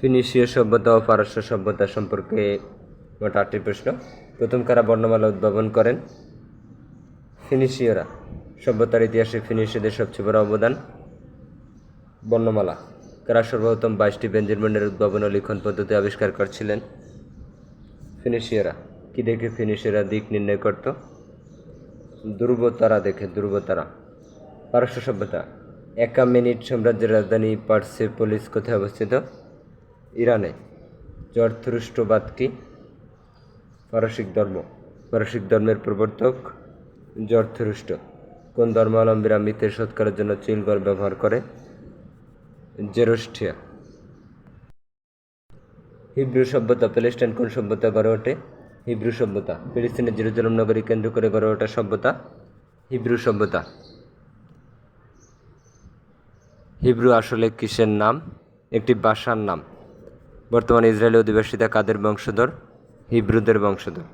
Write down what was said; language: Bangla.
ফিনিশীয় সভ্যতা ও পারস্য সভ্যতা সম্পর্কে মোট আটটি প্রশ্ন। প্রথম, কারা বর্ণমালা উদ্ভাবন করেন? ফিনিশীয়রা। সভ্যতার ইতিহাসে ফিনিশীয়দের সবচেয়ে বড় অবদান বর্ণমালা। কারা সর্বপ্রথম বাইশটি ব্যঞ্জনবর্ণের উদ্ভাবন ও লিখন পদ্ধতি আবিষ্কার করছিলেন? ফিনিশীয়রা। কি দেখে ফিনিশীয়রা দিক নির্ণয় করত? ধ্রুবতারা দেখে ধ্রুবতারা পারস্য সভ্যতা। একামেনিট সাম্রাজ্যের রাজধানী পার্সেপোলিস কোথায় অবস্থিত? ইরানে। জরথুরুষ্টবাদ কি? পারসিক ধর্ম। পারসিক ধর্মের প্রবর্তক জরথুরুষ্ট। কোন ধর্মাবলম্বীরা মৃতের সৎকারের জন্য চিলগড় ব্যবহার করে? জেরোস্টিয়া হিব্রু সভ্যতা প্যালেস্টাইন কোন সভ্যতা গড়ে ওঠে? হিব্রু সভ্যতা। ফিলিস্তিনের জেরুজালেম নগরী কেন্দ্র করে গড়ে ওঠা সভ্যতা? হিব্রু সভ্যতা। হিব্রু আসলে কিসের নাম? একটি ভাষার নাম। বর্তমানে ইসরায়েলি অধিবাসীরা কাদের বংশধর? হিব্রুদের বংশধর।